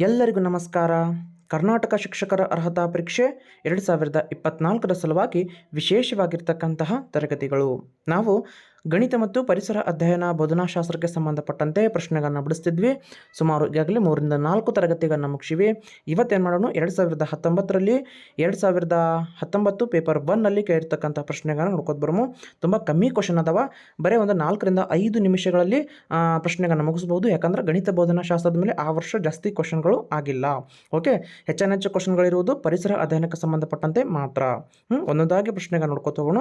ಎಲ್ಲರಿಗೂ ನಮಸ್ಕಾರ. ಕರ್ನಾಟಕ ಶಿಕ್ಷಕರ ಅರ್ಹತಾ ಪರೀಕ್ಷೆ ಎರಡು ಸಾವಿರದ ಇಪ್ಪತ್ನಾಲ್ಕರ ಸಲುವಾಗಿ ವಿಶೇಷವಾಗಿರ್ತಕ್ಕಂತಹ ತರಗತಿಗಳು. ನಾವು ಗಣಿತ ಮತ್ತು ಪರಿಸರ ಅಧ್ಯಯನ ಬೋಧನಾಶಾಸ್ತ್ರಕ್ಕೆ ಸಂಬಂಧಪಟ್ಟಂತೆ ಪ್ರಶ್ನೆಗಳನ್ನು ಬಿಡಿಸ್ತಿದ್ವಿ. ಸುಮಾರು ಈಗಾಗಲೇ ಮೂರರಿಂದ ನಾಲ್ಕು ತರಗತಿಗಳನ್ನು ಮುಗಿಸಿವಿ. ಇವತ್ತೇನು ಮಾಡೋಣ? ಎರಡು ಸಾವಿರದ ಹತ್ತೊಂಬತ್ತರಲ್ಲಿ ಎರಡು ಸಾವಿರದ ಹತ್ತೊಂಬತ್ತು ಪೇಪರ್ ಒನ್ನಲ್ಲಿ ಕೇಳಿರ್ತಕ್ಕಂಥ ಪ್ರಶ್ನೆಗಳನ್ನು ನೋಡ್ಕೊತ ಬರೋಮು. ತುಂಬ ಕಮ್ಮಿ ಕ್ವಶನ್ ಅದಾವ. ಬರೀ ಒಂದು ನಾಲ್ಕರಿಂದ ಐದು ನಿಮಿಷಗಳಲ್ಲಿ ಪ್ರಶ್ನೆಗಳನ್ನು ಪ್ರಶ್ನೆಗಳನ್ನ ಮುಗಿಸ್ಬೋದು. ಯಾಕಂದ್ರೆ ಗಣಿತ ಬೋಧನಾಶಾಸ್ತ್ರದ ಮೇಲೆ ಆ ವರ್ಷ ಜಾಸ್ತಿ ಕ್ವಶನ್ಗಳು ಆಗಿಲ್ಲ. ಓಕೆ? ಹೆಚ್ಚಿನ ಹೆಚ್ಚು ಕ್ವಶನ್ಗಳಿರುವುದು ಪರಿಸರ ಅಧ್ಯಯನಕ್ಕೆ ಸಂಬಂಧಪಟ್ಟಂತೆ ಮಾತ್ರ. ಹ್ಞೂ ಒಂದೊಂದಾಗಿ ಪ್ರಶ್ನೆಗಳನ್ನು ನೋಡ್ಕೊತ ಹೋಗೋಣ.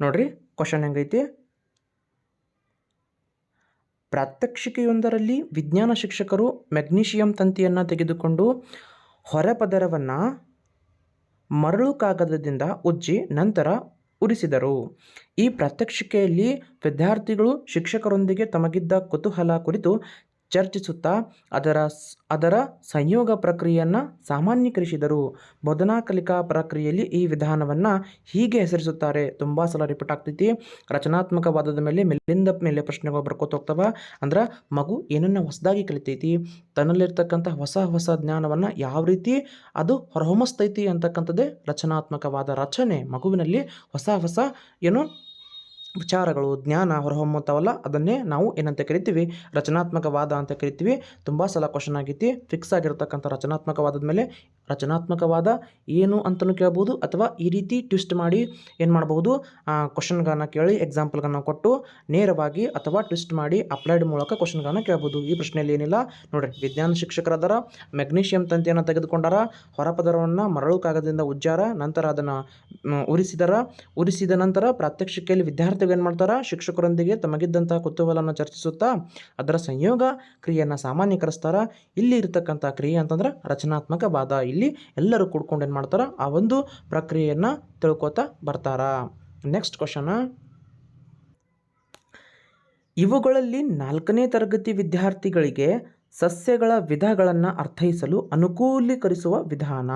ನೋಡ್ರಿ ಕ್ವಶನ್ ಹೆಂಗೈತಿ ಪ್ರಾತ್ಯಕ್ಷಿಕೆಯೊಂದರಲ್ಲಿ ವಿಜ್ಞಾನ ಶಿಕ್ಷಕರು ಮೆಗ್ನೀಷಿಯಂ ತಂತಿಯನ್ನು ತೆಗೆದುಕೊಂಡು ಹೊರ ಹೊರಪದರವನ್ನು ಮರಳು ಕಾಗದದಿಂದ ಉಜ್ಜಿ ನಂತರ ಉರಿಸಿದರು. ಈ ಪ್ರಾತ್ಯಕ್ಷಿಕೆಯಲ್ಲಿ ವಿದ್ಯಾರ್ಥಿಗಳು ಶಿಕ್ಷಕರೊಂದಿಗೆ ತಮಗಿದ್ದ ಕುತೂಹಲ ಕುರಿತು ಚರ್ಚಿಸುತ್ತಾ ಅದರ ಅದರ ಸಂಯೋಗ ಪ್ರಕ್ರಿಯೆಯನ್ನು ಸಾಮಾನ್ಯೀಕರಿಸಿದರು. ಬೋಧನಾ ಕಲಿಕಾ ಪ್ರಕ್ರಿಯೆಯಲ್ಲಿ ಈ ವಿಧಾನವನ್ನು ಹೀಗೆ ಹೆಸರಿಸುತ್ತಾರೆ. ತುಂಬ ಸಲ ರಿಪೀಟ್ ಆಗ್ತೈತಿ. ರಚನಾತ್ಮಕವಾದದ ಮೇಲೆ ಮೇಲಿಂದ ಮೇಲೆ ಪ್ರಶ್ನೆಗಳು ಬರ್ಕೋತ ಹೋಗ್ತವ. ಅಂದ್ರೆ ಮಗು ಏನನ್ನ ಹೊಸದಾಗಿ ಕಲಿತೈತಿ. ತನ್ನಲ್ಲಿರ್ತಕ್ಕಂಥ ಹೊಸ ಹೊಸ ಜ್ಞಾನವನ್ನು ಯಾವ ರೀತಿ ಅದು ಹೊರಹೊಮ್ಮಿಸ್ತೈತಿ ಅಂತಕ್ಕಂಥದ್ದೇ ರಚನಾತ್ಮಕವಾದ ರಚನೆ ಮಗುವಿನಲ್ಲಿ ಹೊಸ ಹೊಸ ಏನು ವಿಚಾರಗಳು, ಜ್ಞಾನ, ಹೊರಹೊಮ್ಮುತ್ತವಲ್ಲ, ಅದನ್ನೇ ನಾವು ಏನಂತ ಕರಿತೀವಿ? ರಚನಾತ್ಮಕವಾದ ಅಂತ ಕರಿತೀವಿ. ತುಂಬ ಸಲ ಕ್ವಶನ್ ಆಗೈತಿ ಫಿಕ್ಸ್ ಆಗಿರ್ತಕ್ಕಂಥ ರಚನಾತ್ಮಕವಾದದ ಮೇಲೆ ರಚನಾತ್ಮಕವಾದ ಏನು ಅಂತಲೂ ಕೇಳ್ಬೋದು ಅಥವಾ ಈ ರೀತಿ ಟ್ವಿಸ್ಟ್ ಮಾಡಿ ಏನು ಮಾಡ್ಬೋದು ಕ್ವಶನ್ಗಳನ್ನು ಕೇಳಿ ಎಕ್ಸಾಂಪಲ್ಗಳನ್ನು ಕೊಟ್ಟು ನೇರವಾಗಿ ಅಥವಾ ಟ್ವಿಸ್ಟ್ ಮಾಡಿ ಅಪ್ಲೈಡ್ ಮೂಲಕ ಕ್ವಶನ್ಗಳನ್ನು ಕೇಳ್ಬೋದು. ಈ ಪ್ರಶ್ನೆಯಲ್ಲಿ ಏನಿಲ್ಲ. ನೋಡಿರಿ, ವಿಜ್ಞಾನ ಶಿಕ್ಷಕರಾದರ ಮೆಗ್ನೀಷಿಯಂ ತಂತಿಯನ್ನು ತೆಗೆದುಕೊಂಡಾರ, ಹೊರಪದರವನ್ನು ಮರಳು ಕಾಗದದಿಂದ ಉಜ್ಜಾರ, ನಂತರ ಅದನ್ನು ಉರಿಸಿದರ, ಉರಿಸಿದ ನಂತರ ಪ್ರಾತ್ಯಕ್ಷಿಕೆಯಲ್ಲಿ ವಿದ್ಯಾರ್ಥಿಗಳು ಏನು ಮಾಡ್ತಾರ? ಶಿಕ್ಷಕರೊಂದಿಗೆ ತಮಗಿದ್ದಂತಹ ಕುತೂಹಲವನ್ನು ಚರ್ಚಿಸುತ್ತಾ ಅದರ ಸಂಯೋಗ ಕ್ರಿಯೆಯನ್ನು ಸಾಮಾನ್ಯೀಕರಿಸ್ತಾರ. ಇಲ್ಲಿ ಇರತಕ್ಕಂಥ ಕ್ರಿಯೆ ಅಂತಂದ್ರೆ ರಚನಾತ್ಮಕವಾದ, ಇಲ್ಲಿ ಎಲ್ಲರೂ ಕೂಡ್ಕೊಂಡು ಏನು ಮಾಡ್ತಾರ? ಆ ಒಂದು ಪ್ರಕ್ರಿಯೆಯನ್ನು ತಿಳ್ಕೊತಾ ಬರ್ತಾರ. ನೆಕ್ಸ್ಟ್ ಕ್ವಶನ್ ಇವುಗಳಲ್ಲಿ ನಾಲ್ಕನೇ ತರಗತಿ ವಿದ್ಯಾರ್ಥಿಗಳಿಗೆ ಸಸ್ಯಗಳ ವಿಧಗಳನ್ನು ಅರ್ಥೈಸಲು ಅನುಕೂಲೀಕರಿಸುವ ವಿಧಾನ.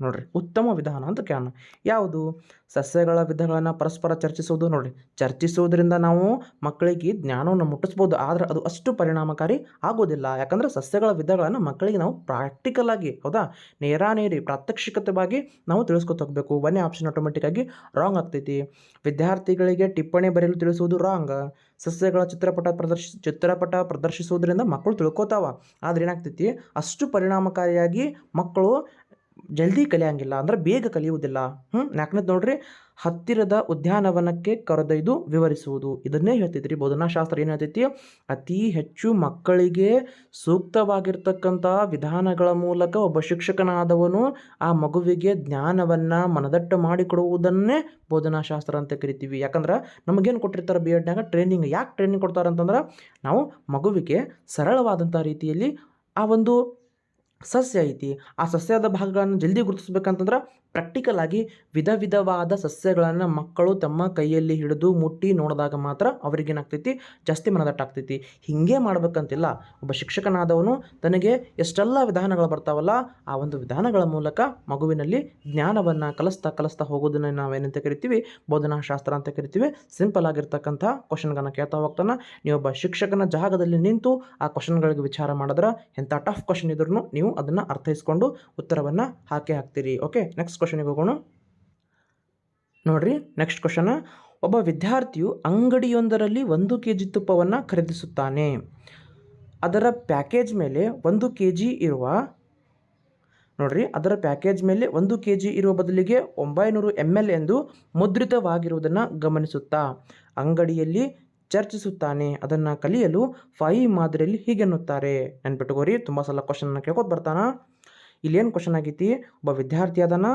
ನೋಡ್ರಿ, ಉತ್ತಮ ವಿಧಾನ ಅಂತ ಕೇಳೋಣ. ಯಾವುದು? ಸಸ್ಯಗಳ ವಿಧಗಳನ್ನು ಪರಸ್ಪರ ಚರ್ಚಿಸುವುದು ನೋಡಿ ಚರ್ಚಿಸುವುದರಿಂದ ನಾವು ಮಕ್ಕಳಿಗೆ ಜ್ಞಾನವನ್ನು ಮುಟ್ಟಿಸ್ಬೋದು. ಆದರೆ ಅದು ಅಷ್ಟು ಪರಿಣಾಮಕಾರಿ ಆಗೋದಿಲ್ಲ. ಯಾಕಂದ್ರೆ ಸಸ್ಯಗಳ ವಿಧಗಳನ್ನು ಮಕ್ಕಳಿಗೆ ನಾವು ಪ್ರಾಕ್ಟಿಕಲ್ ಆಗಿ, ಹೌದಾ? ನೇರಾನೇರಿ ಪ್ರಾತ್ಯಕ್ಷಿಕತವಾಗಿ ನಾವು ತಿಳಿಸ್ಕೊತ ಹೋಗಬೇಕು. ಆಪ್ಷನ್ ಆಪ್ಷನ್ ಆಟೋಮೆಟಿಕ್ಕಾಗಿ ರಾಂಗ್ ಆಗ್ತೈತಿ. ವಿದ್ಯಾರ್ಥಿಗಳಿಗೆ ಟಿಪ್ಪಣಿ ಬರೆಯಲು ತಿಳಿಸುವುದು ರಾಂಗ್ ಸಸ್ಯಗಳ ಚಿತ್ರಪಟ ಪ್ರದರ್ಶಿ, ಚಿತ್ರಪಟ ಪ್ರದರ್ಶಿಸುವುದರಿಂದ ಮಕ್ಕಳು ತಿಳ್ಕೊತಾವ. ಆದ್ರೆ ಏನಾಗ್ತೈತಿ? ಅಷ್ಟು ಪರಿಣಾಮಕಾರಿಯಾಗಿ ಮಕ್ಕಳು ಜಲ್ದಿ ಕಲಿಯಂಗಿಲ್ಲ ಅಂದ್ರೆ ಬೇಗ ಕಲಿಯುವುದಿಲ್ಲ. ಹ್ಞೂ ನಾಲ್ಕನೇದು ನೋಡ್ರಿ, ಹತ್ತಿರದ ಉದ್ಯಾನವನಕ್ಕೆ ಕರೆದೊಯ್ದು ವಿವರಿಸುವುದು. ಇದನ್ನೇ ಹೇಳ್ತಿದ್ರಿ ಬೋಧನಾಶಾಸ್ತ್ರ ಏನು ಹೇಳ್ತೈತಿ? ಅತಿ ಹೆಚ್ಚು ಮಕ್ಕಳಿಗೆ ಸೂಕ್ತವಾಗಿರ್ತಕ್ಕಂಥ ವಿಧಾನಗಳ ಮೂಲಕ ಒಬ್ಬ ಶಿಕ್ಷಕನಾದವನು ಆ ಮಗುವಿಗೆ ಜ್ಞಾನವನ್ನು ಮನದಟ್ಟು ಮಾಡಿಕೊಡುವುದನ್ನೇ ಬೋಧನಾಶಾಸ್ತ್ರ ಅಂತ ಕರಿತೀವಿ. ಯಾಕಂದ್ರೆ ನಮಗೇನು ಕೊಟ್ಟಿರ್ತಾರೆ ಬಿ ಎಡ್ನಾಗ ಟ್ರೈನಿಂಗ್ ಯಾಕೆ ಟ್ರೈನಿಂಗ್ ಕೊಡ್ತಾರೆ ಅಂತಂದ್ರೆ ನಾವು ಮಗುವಿಗೆ ಸರಳವಾದಂಥ ರೀತಿಯಲ್ಲಿ ಆ ಒಂದು ಸಸ್ಯ ಐತಿ. ಆ ಸಸ್ಯದ ಭಾಗಗಳನ್ನು ಜಲ್ದಿ ಗುರುತಿಸ್ಬೇಕಂತಂದ್ರೆ ಪ್ರಾಕ್ಟಿಕಲ್ ಆಗಿ ವಿಧ ವಿಧವಾದ ಸಸ್ಯಗಳನ್ನು ಮಕ್ಕಳು ತಮ್ಮ ಕೈಯಲ್ಲಿ ಹಿಡಿದು ಮುಟ್ಟಿ ನೋಡಿದಾಗ ಮಾತ್ರ ಅವ್ರಿಗೇನಾಗ್ತೈತಿ? ಜಾಸ್ತಿ ಮನದಟ್ಟಾಗ್ತೈತಿ. ಹೀಗೆ ಮಾಡ್ಬೇಕಂತಿಲ್ಲ. ಒಬ್ಬ ಶಿಕ್ಷಕನಾದವನು ತನಗೆ ಎಷ್ಟೆಲ್ಲ ವಿಧಾನಗಳು ಬರ್ತಾವಲ್ಲ, ಆ ಒಂದು ವಿಧಾನಗಳ ಮೂಲಕ ಮಗುವಿನಲ್ಲಿ ಜ್ಞಾನವನ್ನು ಕಲಿಸ್ತಾ ಕಲಿಸ್ತಾ ಹೋಗೋದನ್ನ ನಾವೇನಂತ ಕರಿತೀವಿ? ಬೋಧನಾಶಾಸ್ತ್ರ ಅಂತ ಕರಿತೀವಿ. ಸಿಂಪಲ್ ಆಗಿರ್ತಕ್ಕಂಥ ಕ್ವಶನ್ಗಳನ್ನ ಕೇಳ್ತಾ ಹೋಗ್ತಾನೆ. ನೀವೊಬ್ಬ ಶಿಕ್ಷಕನ ಜಾಗದಲ್ಲಿ ನಿಂತು ಆ ಕ್ವಶನ್ಗಳಿಗೆ ವಿಚಾರ ಮಾಡಿದ್ರೆ ಎಂಥ ಟಫ್ ಕ್ವಶನ್ ಇದ್ರೂ ನೀವು ಅದನ್ನು ಅರ್ಥೈಸ್ಕೊಂಡು ಉತ್ತರವನ್ನು ಹಾಕಿ ಹಾಕ್ತೀರಿ. ಓಕೆ ನೆಕ್ಸ್ಟ್ ಕ್ವಶನಿಗೆ ಹೋಗೋಣ. ನೋಡ್ರಿ ನೆಕ್ಸ್ಟ್ ಕ್ವಶನ ಒಬ್ಬ ವಿದ್ಯಾರ್ಥಿಯು ಅಂಗಡಿಯೊಂದರಲ್ಲಿ ಒಂದು ಕೆ ಜಿ ತುಪ್ಪವನ್ನು ಖರೀದಿಸುತ್ತಾನೆ. ಅದರ ಪ್ಯಾಕೇಜ್ ಮೇಲೆ ಒಂದು ಕೆ ಜಿ ಇರುವ, ನೋಡ್ರಿ, ಅದರ ಪ್ಯಾಕೇಜ್ ಮೇಲೆ ಒಂದು ಕೆ ಜಿ ಇರುವ ಬದಲಿಗೆ ಒಂಬೈನೂರು ಎಂ ಎಲ್ ಎಂದು ಮುದ್ರಿತವಾಗಿರುವುದನ್ನು ಗಮನಿಸುತ್ತಾ, ಅಂಗಡಿಯಲ್ಲಿ ಚರ್ಚಿಸುತ್ತಾನೆ. ಅದನ್ನು ಕಲಿಯಲು ಫೈ ಮಾದರಿಯಲ್ಲಿ ಹೀಗೆನ್ನುತ್ತಾರೆ ನೆನ್ಪಿಟ್ಟುಕೋರಿ ತುಂಬ ಸಲ ಕ್ವಶನ್ನ ಕೇಳ್ಕೊತ ಬರ್ತಾನ. ಏನು ಕ್ವಶನ್ ಆಗೈತಿ? ಒಬ್ಬ ವಿದ್ಯಾರ್ಥಿ ಅದನ್ನ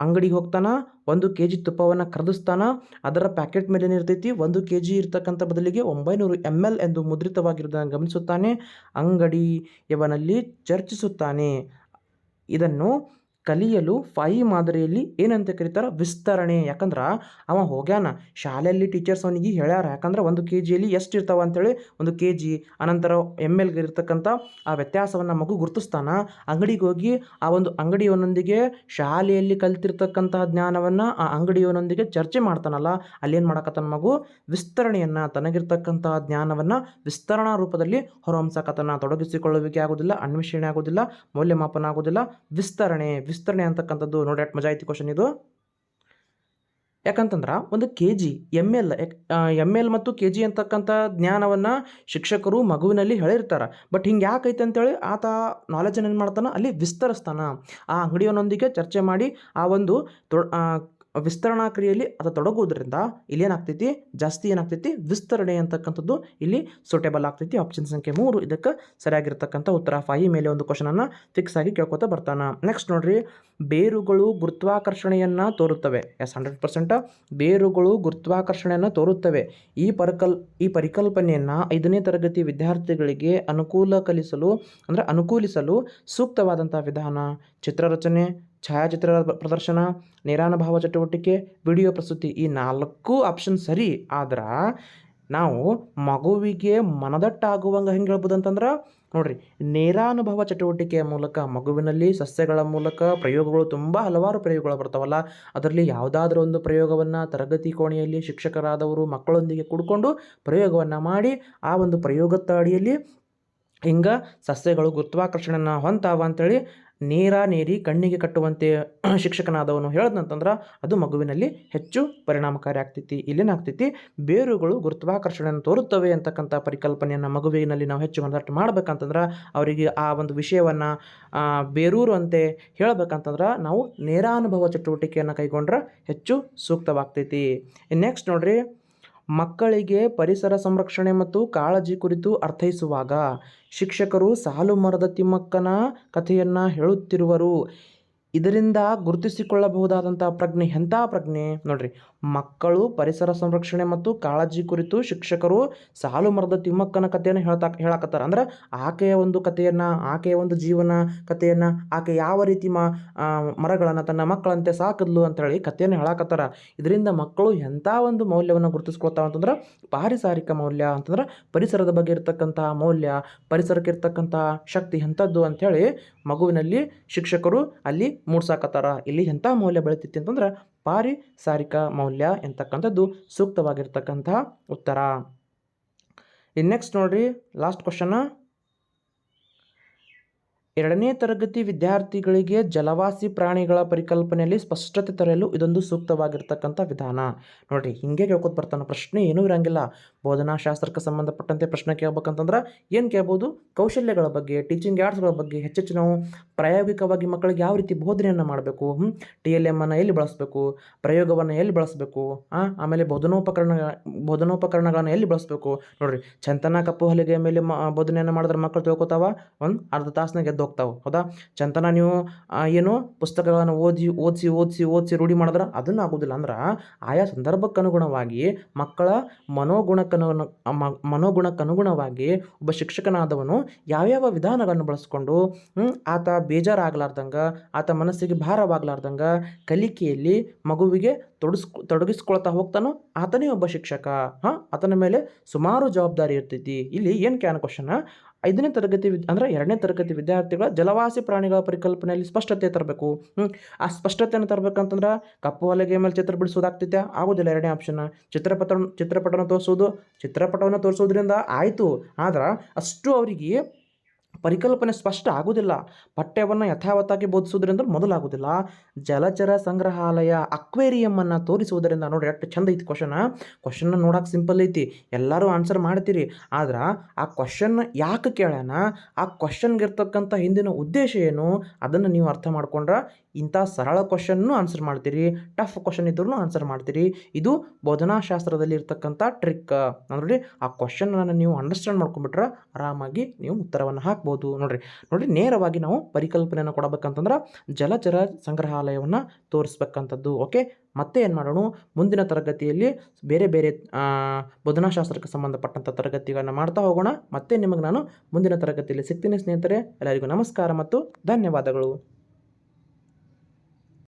ಅಂಗಡಿಗೆ ಹೋಗ್ತಾನ, ಒಂದು ಕೆ ಜಿ ತುಪ್ಪವನ್ನು ಖರೀದಿಸ್ತಾನ ಅದರ ಪ್ಯಾಕೆಟ್ ಮೇಲೆ ಏನಿರ್ತೈತಿ ಒಂದು ಕೆ ಜಿ ಇರ್ತಕ್ಕಂಥ ಬದಲಿಗೆ ಒಂಬೈನೂರು ಎಂ ಎಲ್ ಎಂದು ಮುದ್ರಿತವಾಗಿರುವುದನ್ನು ಗಮನಿಸುತ್ತಾನೆ. ಅಂಗಡಿಯವನಲ್ಲಿ ಚರ್ಚಿಸುತ್ತಾನೆ. ಇದನ್ನು ಕಲಿಯಲು ಫೈ ಮಾದರಿಯಲ್ಲಿ ಏನಂತ ಕರೀತಾರೆ? ವಿಸ್ತರಣೆ. ಯಾಕಂದ್ರೆ ಅವ ಹೋಗ್ಯಾನ, ಶಾಲೆಯಲ್ಲಿ ಟೀಚರ್ಸ್ ಅವನಿಗೆ ಹೇಳ್ಯಾರ, ಯಾಕಂದ್ರೆ ಒಂದು ಕೆ ಜಿಯಲ್ಲಿ ಎಷ್ಟು ಇರ್ತಾವ ಅಂತೇಳಿ ಒಂದು ಕೆ ಜಿ ಅನಂತರ ಎಂ ಎಲ್ಗೆ ಇರ್ತಕ್ಕಂಥ ಆ ವ್ಯತ್ಯಾಸವನ್ನು ಮಗು ಗುರುತಿಸ್ತಾನ. ಅಂಗಡಿಗೆ ಹೋಗಿ ಆ ಒಂದು ಅಂಗಡಿಯವನೊಂದಿಗೆ ಶಾಲೆಯಲ್ಲಿ ಕಲ್ತಿರ್ತಕ್ಕಂತಹ ಜ್ಞಾನವನ್ನು ಆ ಅಂಗಡಿಯವನೊಂದಿಗೆ ಚರ್ಚೆ ಮಾಡ್ತಾನಲ್ಲ, ಅಲ್ಲೇನು ಮಾಡಕತ್ತಾನ ಮಗು? ವಿಸ್ತರಣೆಯನ್ನು ತನಗಿರ್ತಕ್ಕಂತಹ ಜ್ಞಾನವನ್ನು ವಿಸ್ತರಣಾ ರೂಪದಲ್ಲಿ ಹೊರಹೊಮ್ಸಕತನ ತೊಡಗಿಸಿಕೊಳ್ಳುವಿಕೆ ಆಗೋದಿಲ್ಲ, ಅನ್ವೇಷಣೆ ಆಗೋದಿಲ್ಲ, ಮೌಲ್ಯಮಾಪನ ಆಗೋದಿಲ್ಲ. ವಿಸ್ತರಣೆ ವಿಸ್ತರಣೆ ಅಂತಕ್ಕಂಥದ್ದು ನೋಡಿ, ಅಟ್ ಮಜಾ ಐತಿ ಕ್ವಶನ್ ಇದು. ಯಾಕಂತಂದ್ರೆ ಒಂದು K G M L M L ಮತ್ತು ಕೆ ಜಿ ಅಂತಕ್ಕಂಥ ಜ್ಞಾನವನ್ನು ಶಿಕ್ಷಕರು ಮಗುವಿನಲ್ಲಿ ಹೇಳಿರ್ತಾರೆ. ಬಟ್ ಹಿಂಗೆ ಯಾಕೈತೆ ಅಂತೇಳಿ ಆತ ನಾಲೆಜನ್ನು ಏನು ಮಾಡ್ತಾನೆ? ಅಲ್ಲಿ ವಿಸ್ತರಿಸ್ತಾನೆ. ಆ ಅಂಗಡಿಯವನೊಂದಿಗೆ ಚರ್ಚೆ ಮಾಡಿ ಆ ಒಂದು ವಿಸ್ತರಣಾ ಕ್ರಿಯೆಯಲ್ಲಿ ಅದು ತೊಡಗುವುದರಿಂದ ಇಲ್ಲಿ ಏನಾಗ್ತೈತಿ? ಜಾಸ್ತಿ ಏನಾಗ್ತೈತಿ? ವಿಸ್ತರಣೆ ಅಂತಕ್ಕಂಥದ್ದು ಇಲ್ಲಿ ಸೂಟೇಬಲ್ ಆಗ್ತೈತಿ. ಆಪ್ಷನ್ ಸಂಖ್ಯೆ ಮೂರು ಇದಕ್ಕೆ ಸರಿಯಾಗಿರ್ತಕ್ಕಂಥ ಉತ್ತರ. ಫಾಯಿ ಮೇಲೆ ಒಂದು ಕ್ವಶನನ್ನು ಫಿಕ್ಸ್ ಆಗಿ ಕೇಳ್ಕೊತಾ ಬರ್ತಾನೆ. ನೆಕ್ಸ್ಟ್ ನೋಡ್ರಿ. ಬೇರುಗಳು ಗುರುತ್ವಾಕರ್ಷಣೆಯನ್ನು ತೋರುತ್ತವೆ. ಎಸ್ ಹಂಡ್ರೆಡ್ ಪರ್ಸೆಂಟ್ ಬೇರುಗಳು ಗುರುತ್ವಾಕರ್ಷಣೆಯನ್ನು ತೋರುತ್ತವೆ. ಈ ಪರಿಕಲ್, ಈ ಪರಿಕಲ್ಪನೆಯನ್ನು ಐದನೇ ತರಗತಿ ವಿದ್ಯಾರ್ಥಿಗಳಿಗೆ ಅನುಕೂಲ ಕಲಿಸಲು, ಅಂದರೆ ಅನುಕೂಲಿಸಲು ಸೂಕ್ತವಾದಂಥ ವಿಧಾನ ಚಿತ್ರರಚನೆ ಛಾಯಾಚಿತ್ರ ಪ್ರದರ್ಶನ, ನೇರಾನುಭಾವ ಚಟುವಟಿಕೆ, ವಿಡಿಯೋ ಪ್ರಸ್ತುತಿ ಈ ನಾಲ್ಕು ಆಪ್ಷನ್ ಸರಿ. ಆದ್ರೆ ನಾವು ಮಗುವಿಗೆ ಮನದಟ್ಟಾಗುವಂಗೆ ಹೆಂಗೆ ಹೇಳ್ಬೋದು ಅಂತಂದ್ರೆ ನೋಡಿರಿ, ನೇರಾನುಭವ ಚಟುವಟಿಕೆಯ ಮೂಲಕ ಮಗುವಿನಲ್ಲಿ ಸಸ್ಯಗಳ ಮೂಲಕ ಪ್ರಯೋಗಗಳು ತುಂಬ ಹಲವಾರು ಪ್ರಯೋಗಗಳು ಬರ್ತಾವಲ್ಲ, ಅದರಲ್ಲಿ ಯಾವುದಾದ್ರೂ ಒಂದು ಪ್ರಯೋಗವನ್ನು ತರಗತಿ ಕೋಣೆಯಲ್ಲಿ ಶಿಕ್ಷಕರಾದವರು ಮಕ್ಕಳೊಂದಿಗೆ ಕೂಡ್ಕೊಂಡು ಪ್ರಯೋಗವನ್ನು ಮಾಡಿ ಆ ಒಂದು ಪ್ರಯೋಗದ ಅಡಿಯಲ್ಲಿ ಹಿಂಗೆ ಸಸ್ಯಗಳು ಗುರುತ್ವಾಕರ್ಷಣೆಯನ್ನು ಹೊಂತಾವ ಅಂತೇಳಿ ನೀರ ನೇರಿ ಕಣ್ಣಿಗೆ ಕಟ್ಟುವಂತೆ ಶಿಕ್ಷಕನಾದವನು ಹೇಳ್ದಂತಂದ್ರೆ ಅದು ಮಗುವಿನಲ್ಲಿ ಹೆಚ್ಚು ಪರಿಣಾಮಕಾರಿ ಆಗ್ತೈತಿ ಇಲ್ಲೇನಾಗ್ತೈತಿ. ಬೇರುಗಳು ಗುರುತ್ವಾಕರ್ಷಣೆಯನ್ನು ತೋರುತ್ತವೆ ಅಂತಕ್ಕಂಥ ಪರಿಕಲ್ಪನೆಯನ್ನು ಮಗುವಿನಲ್ಲಿ ನಾವು ಹೆಚ್ಚು ಮನದಟ್ಟು ಮಾಡ್ಬೇಕಂತಂದ್ರೆ ಅವರಿಗೆ ಆ ಒಂದು ವಿಷಯವನ್ನು ಬೇರೂರುವಂತೆ ಹೇಳ್ಬೇಕಂತಂದ್ರೆ ನಾವು ನೇರಾನುಭವ ಚಟುವಟಿಕೆಯನ್ನು ಕೈಗೊಂಡ್ರೆ ಹೆಚ್ಚು ಸೂಕ್ತವಾಗ್ತೈತಿ. ನೆಕ್ಸ್ಟ್ ನೋಡ್ರಿ ಮಕ್ಕಳಿಗೆ ಪರಿಸರ ಸಂರಕ್ಷಣೆ ಮತ್ತು ಕಾಳಜಿ ಕುರಿತು ಅರ್ಥೈಸುವಾಗ ಶಿಕ್ಷಕರು ಸಾಲು ಮರದ ತಿಮ್ಮಕ್ಕನ ಕಥೆಯನ್ನು ಹೇಳುತ್ತಿರುವರು. ಇದರಿಂದ ಗುರುತಿಸಿಕೊಳ್ಳಬಹುದಾದಂಥ ಪ್ರಜ್ಞೆ, ಎಂಥ ಪ್ರಜ್ಞೆ? ನೋಡ್ರಿ ಮಕ್ಕಳು, ಪರಿಸರ ಸಂರಕ್ಷಣೆ ಮತ್ತು ಕಾಳಜಿ ಕುರಿತು ಶಿಕ್ಷಕರು ಸಾಲು ಮರದ ತಿಮ್ಮಕ್ಕನ ಕಥೆಯನ್ನು ಹೇಳ್ತಾ, ಹೇಳಕತ್ತಾರ. ಅಂದ್ರೆ ಆಕೆಯ ಒಂದು ಕಥೆಯನ್ನ, ಆಕೆಯ ಒಂದು ಜೀವನ ಕಥೆಯನ್ನ ಆಕೆ ಯಾವ ರೀತಿ ಮ ಮರಗಳನ್ನು ತನ್ನ ಮಕ್ಕಳಂತೆ ಸಾಕಿದ್ಲು ಅಂತೇಳಿ ಕಥೆಯನ್ನು ಹೇಳಕತ್ತಾರ. ಇದರಿಂದ ಮಕ್ಕಳು ಎಂಥ ಒಂದು ಮೌಲ್ಯವನ್ನು ಗುರುತಿಸ್ಕೊಳ್ತಾವ ಅಂತಂದ್ರೆ ಪಾರಿಸಾರಿಕ ಮೌಲ್ಯ, ಅಂತಂದ್ರೆ ಪರಿಸರದ ಬಗ್ಗೆ ಇರತಕ್ಕಂತಹ ಮೌಲ್ಯ, ಪರಿಸರಕ್ಕೆ ಇರ್ತಕ್ಕಂತಹ ಶಕ್ತಿ ಎಂಥದ್ದು ಅಂಥೇಳಿ ಮಗುವಿನಲ್ಲಿ ಶಿಕ್ಷಕರು ಅಲ್ಲಿ ಮೂಡ್ಸಾಕತ್ತಾರ. ಇಲ್ಲಿ ಎಂಥ ಮೌಲ್ಯ ಬೆಳಿತೈತಿ ಅಂತಂದ್ರೆ ಪಾರಿಸಾರಿಕ ಮೌಲ್ಯ ಎಂತಕ್ಕಂಥದ್ದು ಸೂಕ್ತವಾಗಿರ್ತಕ್ಕಂತಹ ಉತ್ತರ. ಇನ್ನು ನೆಕ್ಸ್ಟ್ ನೋಡ್ರಿ ಲಾಸ್ಟ್ ಕ್ವಶನ್ ಎರಡನೇ ತರಗತಿ ವಿದ್ಯಾರ್ಥಿಗಳಿಗೆ ಜಲವಾಸಿ ಪ್ರಾಣಿಗಳ ಪರಿಕಲ್ಪನೆಯಲ್ಲಿ ಸ್ಪಷ್ಟತೆ ತರಲು ಇದೊಂದು ಸೂಕ್ತವಾಗಿರ್ತಕ್ಕಂಥ ವಿಧಾನ. ನೋಡ್ರಿ, ಹಿಂಗೆ ಕೇಳ್ಕೊತ ಬರ್ತಾನೆ. ಪ್ರಶ್ನೆ ಏನೂ ಇರಂಗಿಲ್ಲ. ಬೋಧನಾ ಶಾಸ್ತ್ರಕ್ಕೆ ಸಂಬಂಧಪಟ್ಟಂತೆ ಪ್ರಶ್ನೆ ಕೇಳ್ಬೇಕಂತಂದ್ರೆ ಏನು ಕೇಳ್ಬೋದು? ಕೌಶಲ್ಯಗಳ ಬಗ್ಗೆ ಟೀಚಿಂಗ್ ಯಾರ್ಡ್ಸ್ಗಳ ಬಗ್ಗೆ ಹೆಚ್ಚೆಚ್ಚು ನಾವು ಪ್ರಾಯೋಗಿಕವಾಗಿ ಮಕ್ಕಳಿಗೆ ಯಾವ ರೀತಿ ಬೋಧನೆಯನ್ನು ಮಾಡಬೇಕು? ಟಿ ಎಲ್ ಎಂ ಅನ್ನು ಎಲ್ಲಿ ಬಳಸಬೇಕು? ಪ್ರಯೋಗವನ್ನು ಎಲ್ಲಿ ಬಳಸಬೇಕು? ಆಮೇಲೆ ಬೋಧನೋಪಕರಣ, ಬೋಧನೋಪಕರಣಗಳನ್ನು ಎಲ್ಲಿ ಬಳಸಬೇಕು? ನೋಡ್ರಿ, ಚಂತನ ಕಪ್ಪು ಹಲಿಗೆ ಮೇಲೆ ಮ, ಬೋಧನೆಯನ್ನು ಮಾಡಿದ್ರೆ ಮಕ್ಕಳು ತಿಳ್ಕೊತಾವ? ಒಂದು ಅರ್ಧ ತಾಸ್ನಾಗ ಎದ್ದು ಹೋಗ್ತಾವೆ. ಹೌದಾ? ಚಂತನ ನೀವು ಏನು ಪುಸ್ತಕಗಳನ್ನು ಓದಿ, ಓದಿಸಿ ಓದಿಸಿ ಓದಿಸಿ ರೂಢಿ ಮಾಡಿದ್ರೆ ಅದನ್ನು ಆಗೋದಿಲ್ಲ. ಅಂದ್ರೆ ಆಯಾ ಸಂದರ್ಭಕ್ಕನುಗುಣವಾಗಿ ಮಕ್ಕಳ ಮನೋಗುಣಕ್ಕನು ಮನೋಗುಣಕ್ಕನುಗುಣವಾಗಿ ಒಬ್ಬ ಶಿಕ್ಷಕನಾದವನು ಯಾವ್ಯಾವ ವಿಧಾನಗಳನ್ನು ಬಳಸ್ಕೊಂಡು ಆತ ಬೇಜಾರಾಗಲಾರ್ದಂಗೆ, ಆತ ಮನಸ್ಸಿಗೆ ಭಾರವಾಗಲಾರ್ದಂಗೆ ಕಲಿಕೆಯಲ್ಲಿ ಮಗುವಿಗೆ ತೊಡಸ್ಕೊ, ತೊಡಗಿಸ್ಕೊಳ್ತಾ ಹೋಗ್ತಾನೋ ಆತನೇ ಒಬ್ಬ ಶಿಕ್ಷಕ. ಹಾಂ, ಆತನ ಮೇಲೆ ಸುಮಾರು ಜವಾಬ್ದಾರಿ ಇರ್ತೈತಿ. ಇಲ್ಲಿ ಏನು ಕ್ಯಾನ್ ಕ್ವಶನ್ ಐದನೇ ತರಗತಿ ವಿದ್, ಅಂದರೆ ಎರಡನೇ ತರಗತಿ ವಿದ್ಯಾರ್ಥಿಗಳ ಜಲವಾಸಿ ಪ್ರಾಣಿಗಳ ಪರಿಕಲ್ಪನೆಯಲ್ಲಿ ಸ್ಪಷ್ಟತೆ ತರಬೇಕು. ಆ ಸ್ಪಷ್ಟತೆಯನ್ನು ತರಬೇಕಂತಂದ್ರೆ ಕಪ್ಪು ಹಲಗೆ ಮೇಲೆ ಚಿತ್ರ ಬಿಡಿಸೋದಾಗ್ತೈತೆ, ಆಗೋದಿಲ್ಲ ಎರಡನೇ ಆಪ್ಷನ್ ಚಿತ್ರಪಟ ಚಿತ್ರಪಟವನ್ನು ತೋರಿಸೋದು, ಚಿತ್ರಪಟವನ್ನು ತೋರಿಸೋದ್ರಿಂದ ಆಯಿತು. ಆದ್ರೆ ಅಷ್ಟು ಅವರಿಗೆ ಪರಿಕಲ್ಪನೆ ಸ್ಪಷ್ಟ ಆಗೋದಿಲ್ಲ ಪಠ್ಯವನ್ನು ಯಥಾವತ್ತಾಗಿ ಬೋಧಿಸೋದ್ರಿಂದ ಮೊದಲಾಗುವುದಿಲ್ಲ. ಜಲಚರ ಸಂಗ್ರಹಾಲಯ, ಅಕ್ವೇರಿಯಮ್ಮನ್ನು ತೋರಿಸುವುದರಿಂದ ನೋಡಿ ಎಷ್ಟು ಚಂದ ಐತಿ ಕ್ವಶನ ಕ್ವಶನ್ನ ನೋಡೋಕೆ ಸಿಂಪಲ್ ಐತಿ. ಎಲ್ಲರೂ ಆನ್ಸರ್ ಮಾಡ್ತೀರಿ. ಆದ್ರೆ ಆ ಕ್ವಶನ್ ಯಾಕೆ ಕೇಳೋಣ ಆ ಕ್ವಶನ್ಗೆ ಇರ್ತಕ್ಕಂಥ ಹಿಂದಿನ ಉದ್ದೇಶ ಏನು? ಅದನ್ನು ನೀವು ಅರ್ಥ ಮಾಡ್ಕೊಂಡ್ರೆ ಇಂಥ ಸರಳ ಕ್ವಶನ್ನು ಆನ್ಸರ್ ಮಾಡ್ತೀರಿ ಟಫ್ ಕ್ವಶನ್ ಇದ್ರೂ ಆನ್ಸರ್ ಮಾಡ್ತೀರಿ. ಇದು ಬೋಧನಾಶಾಸ್ತ್ರದಲ್ಲಿ ಇರ್ತಕ್ಕಂಥ ಟ್ರಿಕ್ ನೋಡ್ರಿ ಆ ಕ್ವಶನನ್ನು ನೀವು ಅಂಡರ್ಸ್ಟ್ಯಾಂಡ್ ಮಾಡ್ಕೊಂಡ್ಬಿಟ್ರೆ ಆರಾಮಾಗಿ ನೀವು ಉತ್ತರವನ್ನು ಹಾಕ್ಬೋದು. ನೋಡ್ರಿ ನೋಡ್ರಿ, ನೇರವಾಗಿ ನಾವು ಪರಿಕಲ್ಪನೆಯನ್ನು ಕೊಡಬೇಕಂತಂದ್ರೆ ಜಲಚರ ಸಂಗ್ರಹಾಲಯವನ್ನು ತೋರಿಸ್ಬೇಕಂಥದ್ದು. ಓಕೆ ಮತ್ತೆ ಏನು ಮಾಡೋಣ? ಮುಂದಿನ ತರಗತಿಯಲ್ಲಿ ಬೇರೆ ಬೇರೆ ಬೋಧನಾಶಾಸ್ತ್ರಕ್ಕೆ ಸಂಬಂಧಪಟ್ಟಂಥ ತರಗತಿಗಳನ್ನು ಮಾಡ್ತಾ ಹೋಗೋಣ. ಮತ್ತೆ ನಿಮಗೆ ನಾನು ಮುಂದಿನ ತರಗತಿಯಲ್ಲಿ ಸಿಗ್ತೀನಿ ಸ್ನೇಹಿತರೆ. ಎಲ್ಲರಿಗೂ ನಮಸ್ಕಾರ ಮತ್ತು ಧನ್ಯವಾದಗಳು.